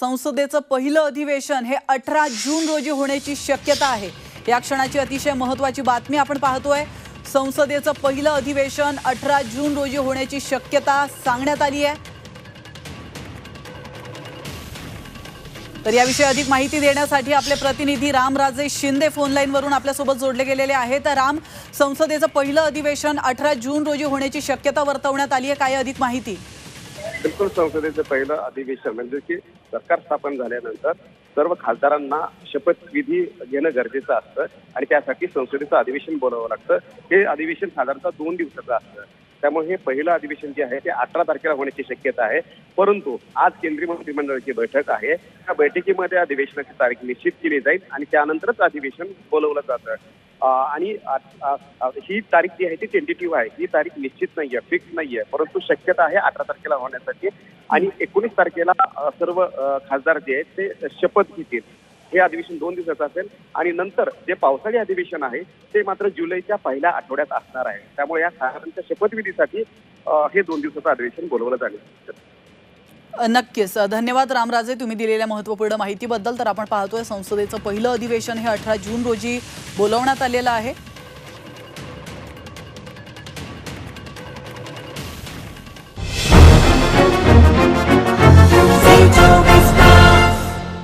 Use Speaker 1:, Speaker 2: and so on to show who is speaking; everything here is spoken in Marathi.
Speaker 1: संसदेचं पहिलं अधिवेशन हे अठरा जून रोजी होण्याची शक्यता आहे. या क्षणाची अतिशय महत्वाची बातमी आपण पाहतोय. संसदेचं पहिलं अधिवेशन अठरा जून रोजी होण्याची शक्यता सांगण्यात आली आहे. तर याविषयी अधिक माहिती देण्यासाठी आपले प्रतिनिधी रामराजे शिंदे फोन लाईनवरून आपल्यासोबत जोडले गेलेले आहेत. तर राम संसदेचं पहिलं अधिवेशन अठरा जून रोजी होण्याची शक्यता वर्तवण्यात आली आहे. काय अधिक माहिती?
Speaker 2: बिलकुल संसदेचं पहिलं अधिवेशन म्हणजे की सरकार स्थापन झाल्यानंतर सर्व खासदारांना शपथविधी घेणं गरजेचं असतं आणि त्यासाठी संसदेचं अधिवेशन बोलावं लागतं. हे अधिवेशन साधारणतः दोन दिवसाचं असतं. त्यामुळे हे पहिलं अधिवेशन जे आहे ते अठरा तारखेला होण्याची शक्यता आहे. परंतु आज केंद्रीय मंत्रिमंडळाची बैठक आहे. त्या बैठकीमध्ये अधिवेशनाची तारीख निश्चित केली जाईल आणि त्यानंतरच अधिवेशन बोलवलं जातं. आणि ही तारीख जी आहे ती टेंटेटिव्ह आहे. ही तारीख निश्चित नाही आहे फिक्स नाही आहे परंतु शक्यता आहे अठरा तारखेला होण्यासाठी. आणि एकोणीस तारखेला सर्व खासदार जे आहेत ते शपथ घेतील. हे अधिवेशन दोन दिवसाचं असेल. आणि नंतर जे पावसाळी अधिवेशन आहे ते मात्र जुलैच्या पहिल्या आठवड्यात असणार आहे. त्यामुळे या खासदारांच्या शपथविधीसाठी हे दोन दिवसाचं अधिवेशन बोलवलं
Speaker 1: जाणार नक्कीच. धन्यवाद रामराजे तुम्ही दिलेल्या महत्त्वपूर्ण माहितीबद्दल. तर आपण पाहतोय संसदेचं पहिलं अधिवेशन हे अठरा जून रोजी बोलवण्यात आलेलं आहे.